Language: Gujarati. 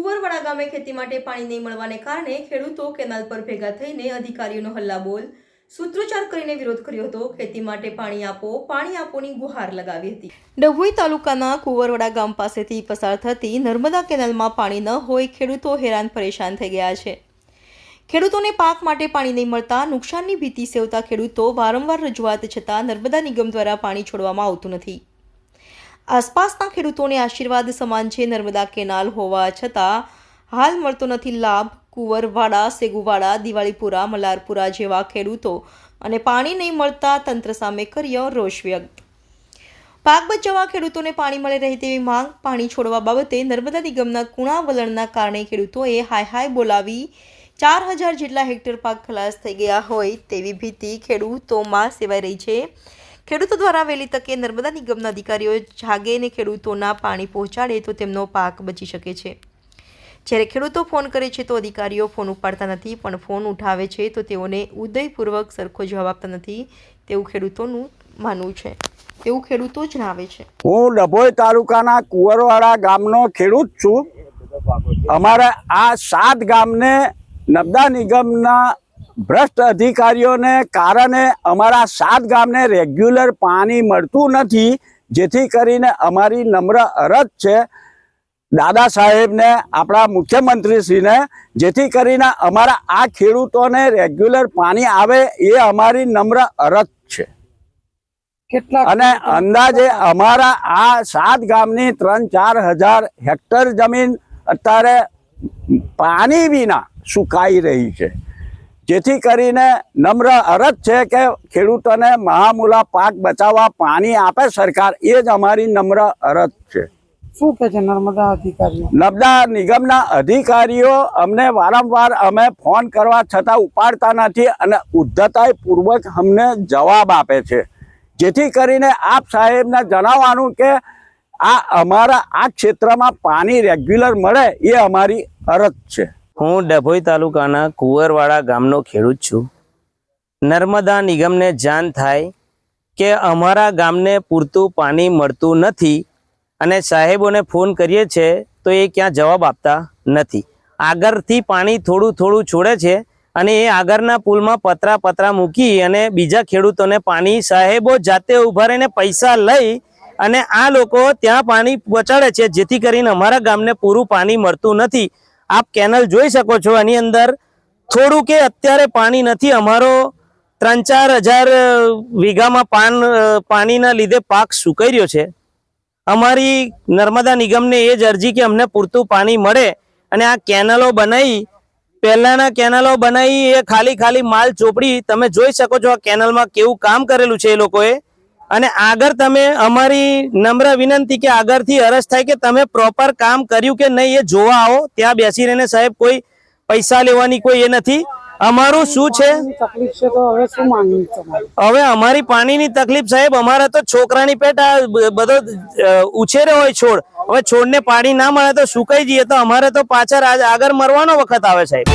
ગામે ખેતી માટે પાણી નહીં મળવાને કારણે ખેડૂતો કેનાલ પર ભેગા થઈને અધિકારીઓનો હલ્લાબોલ, સૂત્રોચ્ચાર કરીને વિરોધ કર્યો હતો. ખેતી માટે પાણી આપો, પાણી આપોની ગુહાર લગાવી હતી. ડભોઈ તાલુકાના કુંવરવાડા ગામ પાસેથી પસાર થતી નર્મદા કેનાલમાં પાણી ન હોય ખેડૂતો હેરાન પરેશાન થઈ ગયા છે. ખેડૂતોને પાક માટે પાણી નહીં મળતા નુકસાનની ભીતિ સેવતા ખેડૂતો વારંવાર રજૂઆત છતાં નર્મદા નિગમ દ્વારા પાણી છોડવામાં આવતું નથી. આસપાસના ખેડૂતોને આશીર્વાદ સમાન છે નર્મદા કેનાલ હોવા છતાં હાલ મળતો નથી લાભ. કુંવરવાડા, સેગુવાડા, દિવાળીપુરા મલારપુરા જેવા ખેડૂતો અને પાણી નહીં મળતા તંત્ર સામે કર્યો રોષ વ્યક્ત. પાક બચાવવા ખેડૂતોને પાણી મળે રહે તેવી માંગ પાણી છોડવા બાબતે નર્મદા નિગમના કુણા વલણના કારણે ખેડૂતોએ હાય હાય બોલાવી ચાર હજાર જેટલા હેક્ટર પાક ખલાસ થઈ ગયા હોય તેવી ભીતિ ખેડૂતોમાં સેવાઈ રહી છે. ખેડૂતો દ્વારા વહેલી તકે નર્મદા નિગમના અધિકારીઓ જાગે ને ખેડૂતોના પાણી પહોંચાડે તો તેમનો પાક બચી શકે છે. જ્યારે ખેડૂતો ફોન કરે છે તો અધિકારીઓ ફોન ઉપાડતા નથી, પણ ફોન ઉઠાવે છે તો તેઓને ઉદયપૂર્વક સરખો જવાબ આપતા નથી તેવું ખેડૂતોનું માનવું છે. તેવું ખેડૂતો જણાવે છે. હું ડભોઈ તાલુકાના કુંવરવાડા ગામનો ખેડૂત છું. અમારા આ સાત ગામને નર્મદા નિગમના ભ્રષ્ટ અધિકારીઓને કારણે અમારા સાત ગામને રેગ્યુલર પાણી મળતું નથી જેથી કરીને અમારી નમ્ર અરજ છે દાદા સાહેબને આપણા મુખ્યમંત્રીશ્રીને જેથી કરીને અમારા આ ખેડૂતોને રેગ્યુલર પાણી આવે એ અમારી નમ્ર અરજ છે. કેટલા અને અંદાજે અમારા આ સાત ગામની ત્રણ ચાર હજાર હેક્ટર જમીન અત્યારે પાણી વિના સુકાઈ રહી છે. જેથી કરીને નમ્ર અરજ છે કે ખેડૂતોને મહામૂલા પાક બચાવવા પાણી આપે સરકાર એ જ અમારી નમ્ર અરજ છે. શું કે છે નર્મદા અધિકારીઓ? નર્મદા નિગમના અધિકારીઓ અમને વારંવાર અમે ફોન કરવા છતાં ઉપાડતા નથી અને ઉદ્ધતાઈપૂર્વક અમને જવાબ આપે છે. જેથી કરીને આપ સાહેબને જણાવવાનું કે આ અમારા આ ક્ષેત્રમાં પાણી રેગ્યુલર મળે એ અમારી અરજ છે. હું ડભોઈ તાલુકાના કુંવરવાડા ગામનો ખેડૂત છું. નર્મદા નિગમને જાણ થાય કે અમારા ગામને પૂરતું પાણી મળતું નથી અને સાહેબોને ફોન કરીએ છે તો એ ક્યાં જવાબ આપતા નથી. આગળથી પાણી થોડું થોડું છોડે છે અને એ આગળના પુલમાં પતરા પતરા મૂકી અને બીજા ખેડૂતોને પાણી સાહેબો જાતે ઊભા રહીને પૈસા લઈ અને આ લોકો ત્યાં પાણી પહોંચાડે છે જેથી કરીને અમારા ગામને પૂરું પાણી મળતું નથી. આપ કેનલ જોઈ શકો છો. એની અંદર થોડું કે અત્યારે પાણી નથી. અમારો ત્રણ ચાર હજાર વીઘામાં પાન પાણીના લીધે પાક સુકાઈ રહ્યો છે. અમારી નર્મદા નિગમને એ જ અરજી કે અમને પૂરતું પાણી મળે અને આ કેનલો બનાવી પહેલાના કેનલો બનાવી એ ખાલી ખાલી માલ ચોપડી. તમે જોઈ શકો છો આ કેનલમાં કેવું કામ કરેલું છે એ લોકોએ. અને આગળ તમે અમારી નમ્ર વિનંતી કે આગળથી અરજ થાય કે તમે પ્રોપર કામ કર્યું કે નહીં એ જોવા આવો. ત્યાં બેસી રહીને સાહેબ કોઈ પૈસા લેવાની કોઈ એ નથી. અમારું શું છે? હવે અમારી પાણીની તકલીફ સાહેબ, અમારા તો છોકરાની પેટ આ બધો ઉછેરે હોય છોડ. હવે છોડને પાણી ના મળે તો સુકાઈ જઈએ તો અમારે તો પાછળ આગળ મરવાનો વખત આવે સાહેબ.